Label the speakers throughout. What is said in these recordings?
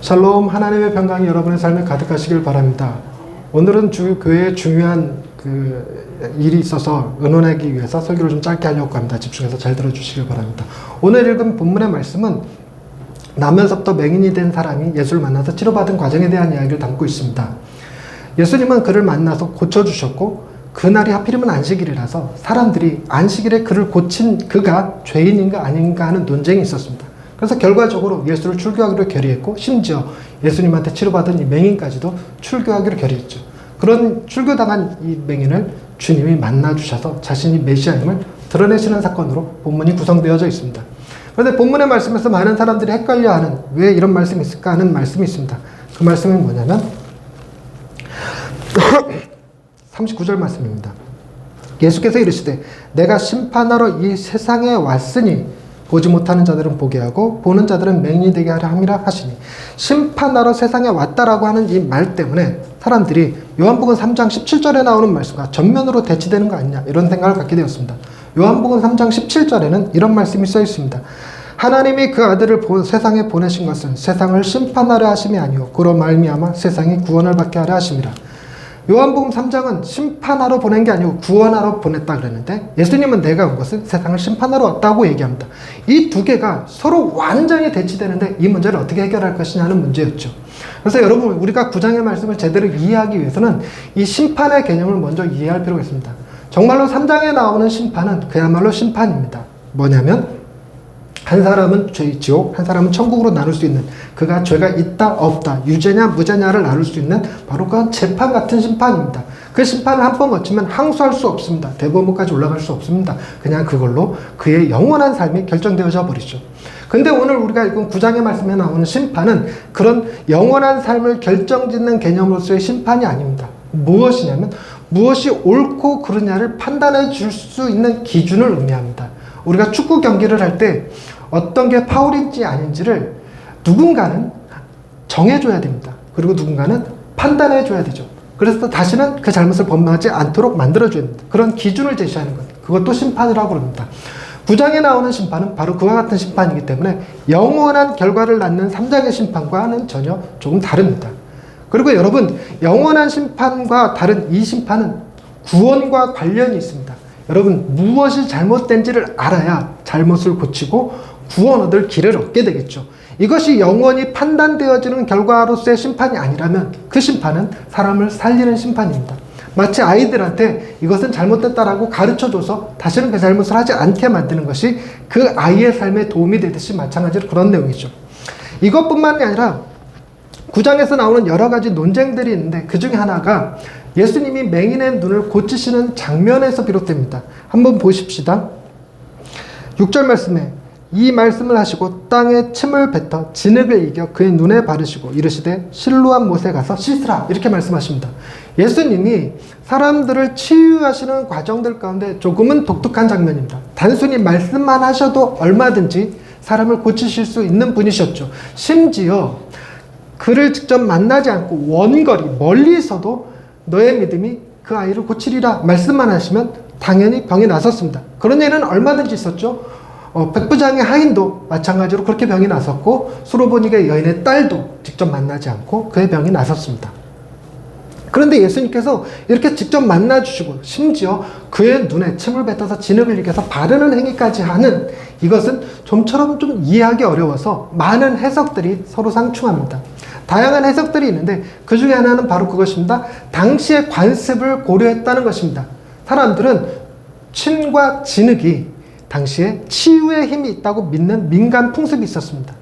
Speaker 1: 샬롬 하나님의 평강이 여러분의 삶에 가득하시길 바랍니다. 오늘은 주 교회에 중요한 그 일이 있어서 의논하기 위해서 설교를 좀 짧게 하려고 합니다. 집중해서 잘 들어주시길 바랍니다. 오늘 읽은 본문의 말씀은 나면서부터 맹인이 된 사람이 예수를 만나서 치료받은 과정에 대한 이야기를 담고 있습니다. 예수님은 그를 만나서 고쳐주셨고 그날이 하필이면 안식일이라서 사람들이 안식일에 그를 고친 그가 죄인인가 아닌가 하는 논쟁이 있었습니다. 그래서 결과적으로 예수를 출교하기로 결의했고 심지어 예수님한테 치료받은 이 맹인까지도 출교하기로 결의했죠. 그런 출교당한 이 맹인을 주님이 만나 주셔서 자신이 메시아임을 드러내시는 사건으로 본문이 구성되어져 있습니다. 그런데 본문의 말씀에서 많은 사람들이 헷갈려하는 왜 이런 말씀이 있을까 하는 말씀이 있습니다. 그 말씀이 뭐냐면 39절 말씀입니다. 예수께서 이르시되 내가 심판하러 이 세상에 왔으니 보지 못하는 자들은 보게 하고 보는 자들은 맹인이 되게 하려 함이라 하시니 심판하러 세상에 왔다라고 하는 이 말 때문에 사람들이 요한복음 3장 17절에 나오는 말씀과 전면으로 대치되는 거 아니냐 이런 생각을 갖게 되었습니다. 요한복음 3장 17절에는 이런 말씀이 써 있습니다. 하나님이 그 아들을 보- 세상에 보내신 것은 세상을 심판하려 하심이 아니요 그로 말미암아 세상이 구원을 받게 하려 하심이라. 요한복음 3장은 심판하러 보낸 게 아니고 구원하러 보냈다 그랬는데 예수님은 내가 온 것은 세상을 심판하러 왔다고 얘기합니다. 이 두 개가 서로 완전히 대치되는데 이 문제를 어떻게 해결할 것이냐는 문제였죠. 그래서 여러분 우리가 구장의 말씀을 제대로 이해하기 위해서는 이 심판의 개념을 먼저 이해할 필요가 있습니다. 정말로 3장에 나오는 심판은 그야말로 심판입니다. 뭐냐면 한 사람은 죄 지옥, 한 사람은 천국으로 나눌 수 있는 그가 죄가 있다 없다 유죄냐 무죄냐를 나눌 수 있는 바로 그런 재판 같은 심판입니다. 그 심판을 한 번 거치면 항소할 수 없습니다. 대법원까지 올라갈 수 없습니다. 그냥 그걸로 그의 영원한 삶이 결정되어져 버리죠. 근데 오늘 우리가 읽은 9장의 말씀에 나오는 심판은 그런 영원한 삶을 결정짓는 개념으로서의 심판이 아닙니다. 무엇이냐면 무엇이 옳고 그르냐를 판단해 줄 수 있는 기준을 의미합니다. 우리가 축구 경기를 할 때 어떤 게 파울인지 아닌지를 누군가는 정해줘야 됩니다. 그리고 누군가는 판단해줘야 되죠. 그래서 다시는 그 잘못을 범하지 않도록 만들어줘야 됩니다. 그런 기준을 제시하는 것. 그것도 심판이라고 합니다. 9장에 나오는 심판은 바로 그와 같은 심판이기 때문에 영원한 결과를 낳는 3장의 심판과는 전혀 조금 다릅니다. 그리고 여러분, 영원한 심판과 다른 이 심판은 구원과 관련이 있습니다. 여러분, 무엇이 잘못된지를 알아야 잘못을 고치고 구원 얻을 길을 얻게 되겠죠. 이것이 영원히 판단되어지는 결과로서의 심판이 아니라면 그 심판은 사람을 살리는 심판입니다. 마치 아이들한테 이것은 잘못됐다라고 가르쳐줘서 다시는 그 잘못을 하지 않게 만드는 것이 그 아이의 삶에 도움이 되듯이 마찬가지로 그런 내용이죠. 이것뿐만이 아니라 구장에서 나오는 여러 가지 논쟁들이 있는데 그 중에 하나가 예수님이 맹인의 눈을 고치시는 장면에서 비롯됩니다. 한번 보십시다. 6절 말씀에 이 말씀을 하시고 땅에 침을 뱉어 진흙을 이겨 그의 눈에 바르시고 이르시되 실로한 못에 가서 씻으라 이렇게 말씀하십니다. 예수님이 사람들을 치유하시는 과정들 가운데 조금은 독특한 장면입니다. 단순히 말씀만 하셔도 얼마든지 사람을 고치실 수 있는 분이셨죠. 심지어 그를 직접 만나지 않고 원거리 멀리서도 너의 믿음이 그 아이를 고치리라 말씀만 하시면 당연히 병이 나섰습니다. 그런 일은 얼마든지 있었죠. 어, 백부장의 하인도 마찬가지로 그렇게 병이 나섰고 수로보니게 여인의 딸도 직접 만나지 않고 그의 병이 나섰습니다. 그런데 예수님께서 이렇게 직접 만나 주시고 심지어 그의 눈에 침을 뱉어서 진흙을 이겨서 바르는 행위까지 하는 이것은 좀처럼 좀 이해하기 어려워서 많은 해석들이 서로 상충합니다. 다양한 해석들이 있는데 그 중에 하나는 바로 그것입니다. 당시의 관습을 고려했다는 것입니다. 사람들은 침과 진흙이 당시에 치유의 힘이 있다고 믿는 민간 풍습이 있었습니다.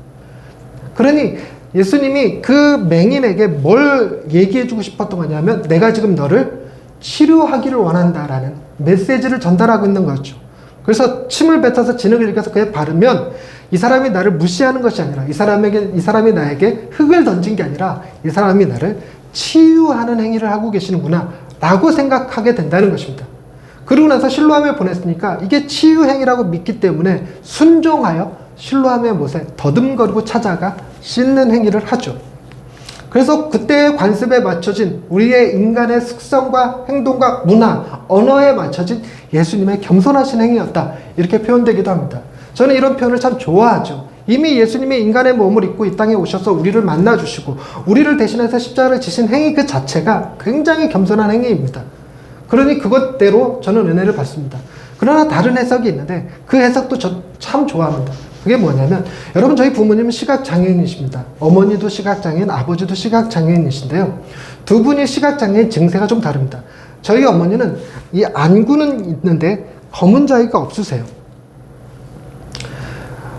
Speaker 1: 그러니 예수님이 그 맹인에게 뭘 얘기해주고 싶었던 거냐면 내가 지금 너를 치료하기를 원한다라는 메시지를 전달하고 있는 거죠. 그래서 침을 뱉어서 진흙을 일겨서 그에 바르면 이 사람이 나를 무시하는 것이 아니라 이 사람에게 이 사람이 나에게 흙을 던진 게 아니라 이 사람이 나를 치유하는 행위를 하고 계시는구나라고 생각하게 된다는 것입니다. 그러고 나서 실로함에 보냈으니까 이게 치유 행위라고 믿기 때문에 순종하여 실로함의 못에 더듬거리고 찾아가 씻는 행위를 하죠. 그래서 그때의 관습에 맞춰진 우리의 인간의 습성과 행동과 문화, 언어에 맞춰진 예수님의 겸손하신 행위였다. 이렇게 표현되기도 합니다. 저는 이런 표현을 참 좋아하죠. 이미 예수님이 인간의 몸을 입고 이 땅에 오셔서 우리를 만나 주시고 우리를 대신해서 십자가를 지신 행위 그 자체가 굉장히 겸손한 행위입니다. 그러니 그것대로 저는 은혜를 받습니다. 그러나 다른 해석이 있는데 그 해석도 저 참 좋아합니다. 그게 뭐냐면 여러분 저희 부모님은 시각 장애인이십니다. 어머니도 시각 장애인, 아버지도 시각 장애인이신데요. 두 분이 시각 장애인 증세가 좀 다릅니다. 저희 어머니는 이 안구는 있는데 검은 자위가 없으세요.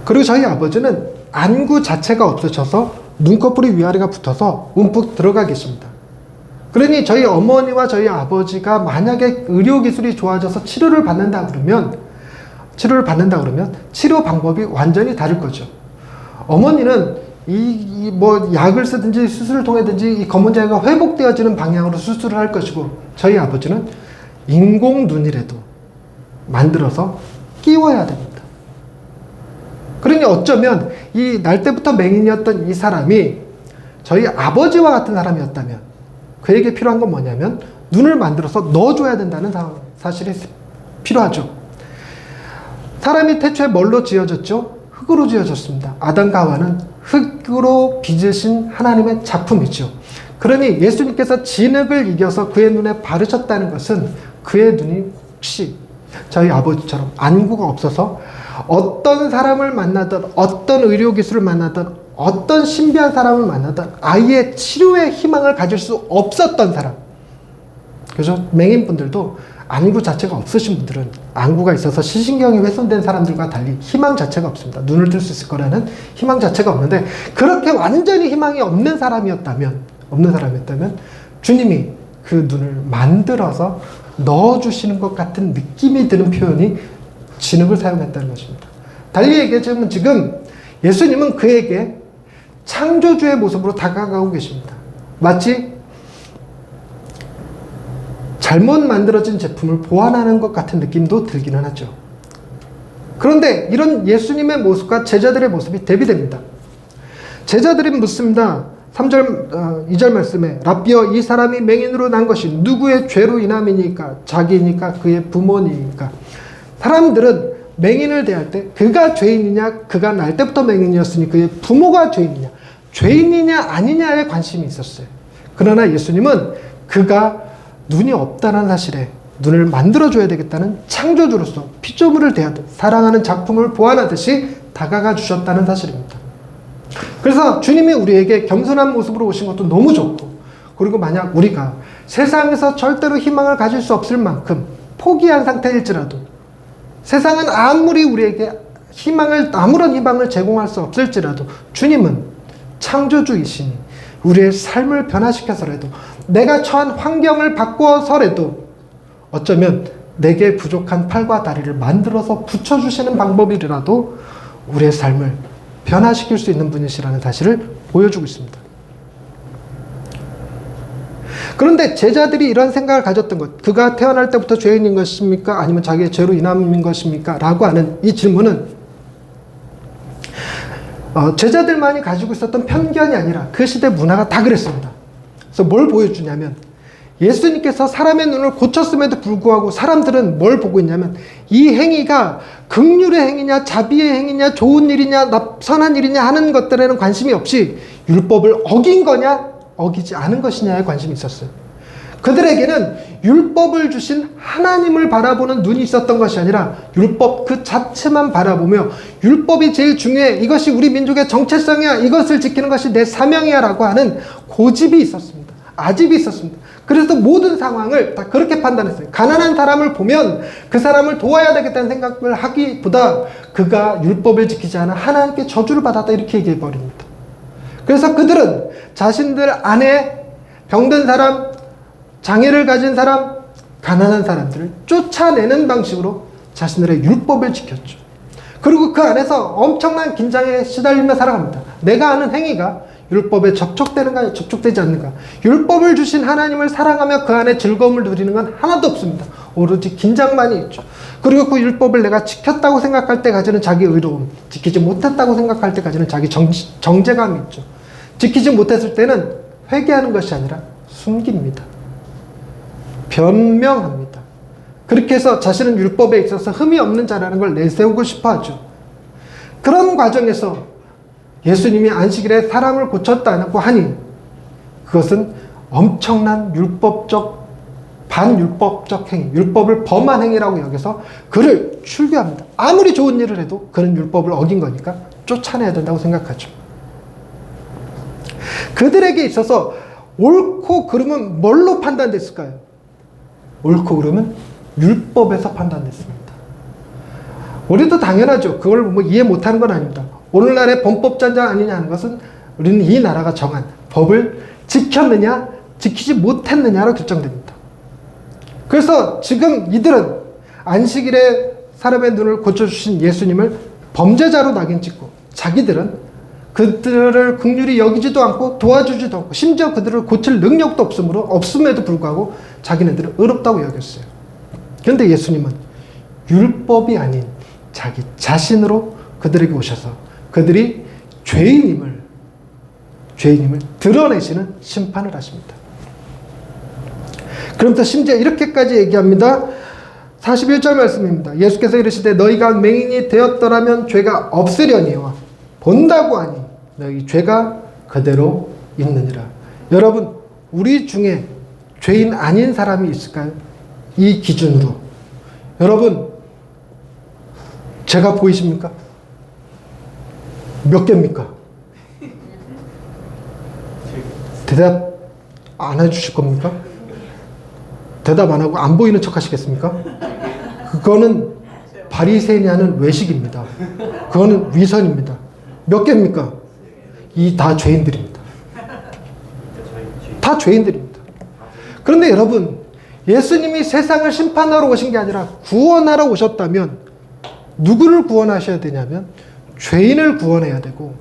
Speaker 1: 그리고 저희 아버지는 안구 자체가 없으셔서 눈꺼풀이 위아래가 붙어서 움푹 들어가 계십니다. 그러니 저희 어머니와 저희 아버지가 만약에 의료 기술이 좋아져서 치료를 받는다 그러면 치료를 받는다 그러면 치료 방법이 완전히 다를 거죠. 어머니는 이 뭐 약을 쓰든지 수술을 통해든지 이 검은 자위가 회복되어지는 방향으로 수술을 할 것이고 저희 아버지는 인공 눈이라도 만들어서 끼워야 됩니다. 그러니 어쩌면 이 날 때부터 맹인이었던 이 사람이 저희 아버지와 같은 사람이었다면 그에게 필요한 건 뭐냐면 눈을 만들어서 넣어줘야 된다는 사- 사실이 필요하죠. 사람이 태초에 뭘로 지어졌죠? 흙으로 지어졌습니다. 아담과 하와는 흙으로 빚으신 하나님의 작품이죠. 그러니 예수님께서 진흙을 이겨서 그의 눈에 바르셨다는 것은 그의 눈이 혹시 저희 아버지처럼 안구가 없어서 어떤 사람을 만나든 어떤 의료 기술을 만나든 어떤 신비한 사람을 만나든 아예 치료의 희망을 가질 수 없었던 사람. 그래서 맹인분들도 안구 자체가 없으신 분들은 안구가 있어서 시신경이 훼손된 사람들과 달리 희망 자체가 없습니다. 눈을 뜰 수 있을 거라는 희망 자체가 없는데 그렇게 완전히 희망이 없는 사람이었다면 없는 사람이었다면 주님이 그 눈을 만들어서 넣어주시는 것 같은 느낌이 드는 표현이 진흙을 사용했다는 것입니다. 달리 얘기하자면 지금 예수님은 그에게 창조주의 모습으로 다가가고 계십니다. 마치 잘못 만들어진 제품을 보완하는 것 같은 느낌도 들기는 하죠. 그런데 이런 예수님의 모습과 제자들의 모습이 대비됩니다. 제자들이 묻습니다. 3절, 어, 2절 말씀에 라비어 이 사람이 맹인으로 난 것이 누구의 죄로 인함이니까 자기니까 그의 부모니까 사람들은 맹인을 대할 때 그가 죄인이냐 그가 날 때부터 맹인이었으니 그의 부모가 죄인이냐 죄인이냐 아니냐에 관심이 있었어요. 그러나 예수님은 그가 눈이 없다는 사실에 눈을 만들어줘야 되겠다는 창조주로서 피조물을 대하듯 사랑하는 작품을 보완하듯이 다가가 주셨다는 사실입니다. 그래서 주님이 우리에게 겸손한 모습으로 오신 것도 너무 좋고, 그리고 만약 우리가 세상에서 절대로 희망을 가질 수 없을 만큼 포기한 상태일지라도, 세상은 아무리 우리에게 희망을, 아무런 희망을 제공할 수 없을지라도, 주님은 창조주이시니, 우리의 삶을 변화시켜서라도, 내가 처한 환경을 바꾸어서라도, 어쩌면 내게 부족한 팔과 다리를 만들어서 붙여주시는 방법이라도 우리의 삶을 변화시킬 수 있는 분이시라는 사실을 보여주고 있습니다. 그런데 제자들이 이런 생각을 가졌던 것, 그가 태어날 때부터 죄인인 것입니까? 아니면 자기의 죄로 인함인 것입니까? 라고 하는 이 질문은 어, 제자들만이 가지고 있었던 편견이 아니라 그 시대 문화가 다 그랬습니다. 그래서 뭘 보여주냐면 예수님께서 사람의 눈을 고쳤음에도 불구하고 사람들은 뭘 보고 있냐면 이 행위가 극률의 행위냐 자비의 행위냐 좋은 일이냐 나- 선한 일이냐 하는 것들에는 관심이 없이 율법을 어긴 거냐 어기지 않은 것이냐에 관심이 있었어요. 그들에게는 율법을 주신 하나님을 바라보는 눈이 있었던 것이 아니라 율법 그 자체만 바라보며 율법이 제일 중요해 이것이 우리 민족의 정체성이야 이것을 지키는 것이 내 사명이야 라고 하는 고집이 있었습니다. 아집이 있었습니다. 그래서 모든 상황을 다 그렇게 판단했어요. 가난한 사람을 보면 그 사람을 도와야 되겠다는 생각을 하기보다 그가 율법을 지키지 않아 하나님께 저주를 받았다 이렇게 얘기해 버립니다. 그래서 그들은 자신들 안에 병든 사람, 장애를 가진 사람, 가난한 사람들을 쫓아내는 방식으로 자신들의 율법을 지켰죠. 그리고 그 안에서 엄청난 긴장에 시달리며 살아갑니다. 내가 하는 행위가 율법에 접촉되는가, 접촉되지 않는가. 율법을 주신 하나님을 사랑하며 그 안에 즐거움을 누리는 건 하나도 없습니다. 오로지 긴장만이 있죠. 그리고 그 율법을 내가 지켰다고 생각할 때 가지는 자기 의로움, 지키지 못했다고 생각할 때 가지는 자기 정, 정제감이 있죠. 지키지 못했을 때는 회개하는 것이 아니라 숨깁니다. 변명합니다. 그렇게 해서 자신은 율법에 있어서 흠이 없는 자라는 걸 내세우고 싶어 하죠. 그런 과정에서 예수님이 안식일에 사람을 고쳤다고 하니 그것은 엄청난 율법적 반율법적 행위, 율법을 범한 행위라고 여겨서 그를 출교합니다. 아무리 좋은 일을 해도 그는 율법을 어긴 거니까 쫓아내야 된다고 생각하죠. 그들에게 있어서 옳고 그름은 뭘로 판단됐을까요? 옳고 그름은 율법에서 판단됐습니다. 우리도 당연하죠. 그걸 뭐 이해 못하는 건 아닙니다. 오늘날의 범법자자 아니냐는 것은 우리는 이 나라가 정한 법을 지켰느냐, 지키지 못했느냐로 결정됩니다. 그래서 지금 이들은 안식일에 사람의 눈을 고쳐주신 예수님을 범죄자로 낙인 찍고 자기들은 그들을 극률이 여기지도 않고 도와주지도 않고 심지어 그들을 고칠 능력도 없으므로 없음에도 불구하고 자기네들은 의롭다고 여겼어요. 그런데 예수님은 율법이 아닌 자기 자신으로 그들에게 오셔서 그들이 죄인임을 죄인임을 드러내시는 심판을 하십니다. 그러면서 심지어 이렇게까지 얘기합니다. 41절 말씀입니다. 예수께서 이르시되 너희가 맹인이 되었더라면 죄가 없으려니와 본다고 하니 너희 죄가 그대로 있느니라. 여러분 우리 중에 죄인 아닌 사람이 있을까요? 이 기준으로 여러분 제가 보이십니까? 몇 개입니까? 대답 안 해주실 겁니까? 대답 안 하고 안 보이는 척 하시겠습니까? 그거는 바리새인이 하는 외식입니다. 그거는 위선입니다. 몇 개입니까? 이 다 죄인들입니다. 다 죄인들입니다. 그런데 여러분, 예수님이 세상을 심판하러 오신 게 아니라 구원하러 오셨다면 누구를 구원하셔야 되냐면 죄인을 구원해야 되고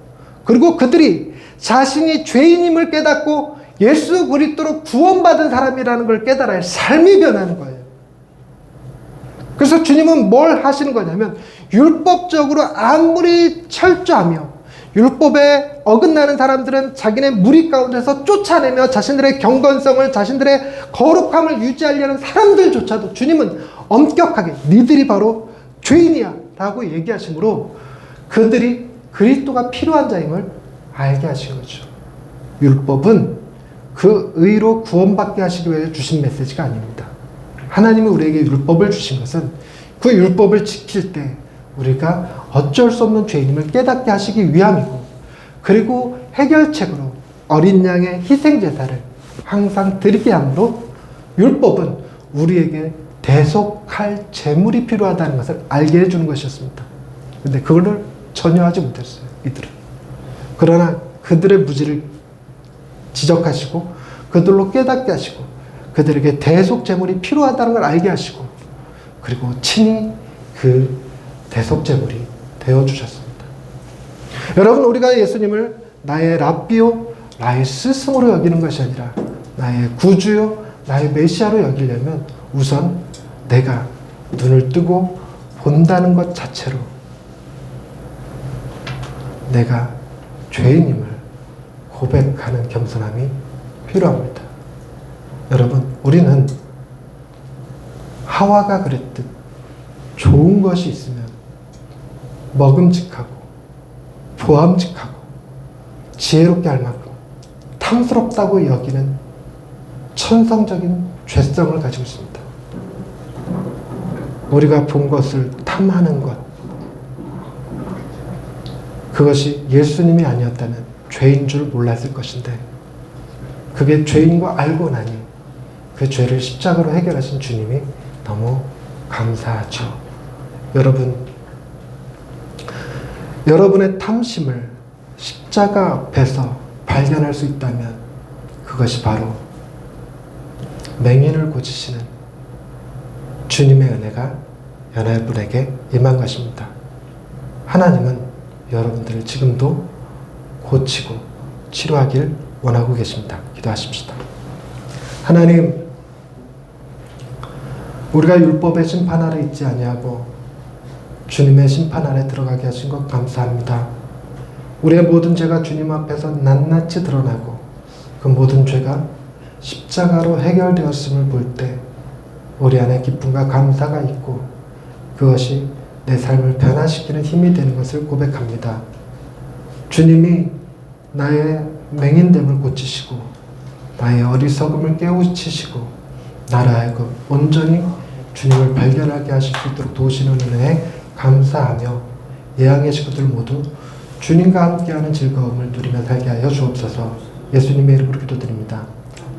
Speaker 1: 그리고 그들이 자신이 죄인임을 깨닫고 예수 그리스도로 구원받은 사람이라는 걸 깨달아야 삶이 변하는 거예요. 그래서 주님은 뭘 하시는 거냐면 율법적으로 아무리 철저하며 율법에 어긋나는 사람들은 자기네 무리 가운데서 쫓아내며 자신들의 경건성을 자신들의 거룩함을 유지하려는 사람들조차도 주님은 엄격하게 니들이 바로 죄인이야 라고 얘기하시므로 그들이 그리스도가 필요한 자임을 알게 하신 거죠. 율법은 그 의로 구원받게 하시기 위해 주신 메시지가 아닙니다. 하나님이 우리에게 율법을 주신 것은 그 율법을 지킬 때 우리가 어쩔 수 없는 죄인임을 깨닫게 하시기 위함이고 그리고 해결책으로 어린 양의 희생 제사를 항상 드리게 함으로 율법은 우리에게 대속할 재물이 필요하다는 것을 알게 해주는 것이었습니다. 근데 그거를 전혀 하지 못했어요, 이들은. 그러나 그들의 무지를 지적하시고 그들로 깨닫게 하시고 그들에게 대속 제물이 필요하다는 걸 알게 하시고 그리고 친히 그 대속 제물이 되어 주셨습니다. 여러분 우리가 예수님을 나의 랍비요 나의 스승으로 여기는 것이 아니라 나의 구주요 나의 메시아로 여기려면 우선 내가 눈을 뜨고 본다는 것 자체로 내가 죄인임을 고백하는 겸손함이 필요합니다. 여러분, 우리는 하와가 그랬듯 좋은 것이 있으면 먹음직하고 보암직하고 지혜롭게 할 만큼 탐스럽다고 여기는 천성적인 죄성을 가지고 있습니다. 우리가 본 것을 탐하는 것, 그것이 예수님이 아니었다면 죄인 줄 몰랐을 것인데, 그게 죄인 거 알고 나니 그 죄를 십자가로 해결하신 주님이 너무 감사하죠. 여러분, 여러분의 탐심을 십자가 앞에서 발견할 수 있다면 그것이 바로 맹인을 고치시는 주님의 은혜가 연합분에게 임한 것입니다. 하나님은 여러분들을 지금도 고치고 치료하길 원하고 계십니다. 기도하십시다. 하나님, 우리가 율법의 심판 아래 있지 아니하고 주님의 심판 아래 들어가게 하신 것 감사합니다. 우리의 모든 죄가 주님 앞에서 낱낱이 드러나고 그 모든 죄가 십자가로 해결되었음을 볼 때 우리 안에 기쁨과 감사가 있고 그것이 내 삶을 변화시키는 힘이 되는 것을 고백합니다. 주님이 나의 맹인됨을 고치시고 나의 어리석음을 깨우치시고 나를 하여금 온전히 주님을 발견하게 하실 수 있도록 도우시는 은혜에 감사하며 예양의 식구들 모두 주님과 함께하는 즐거움을 누리며 살게 하여 주옵소서 예수님의 이름으로 기도드립니다.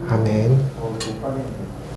Speaker 1: 아멘
Speaker 2: 어, 빠르네.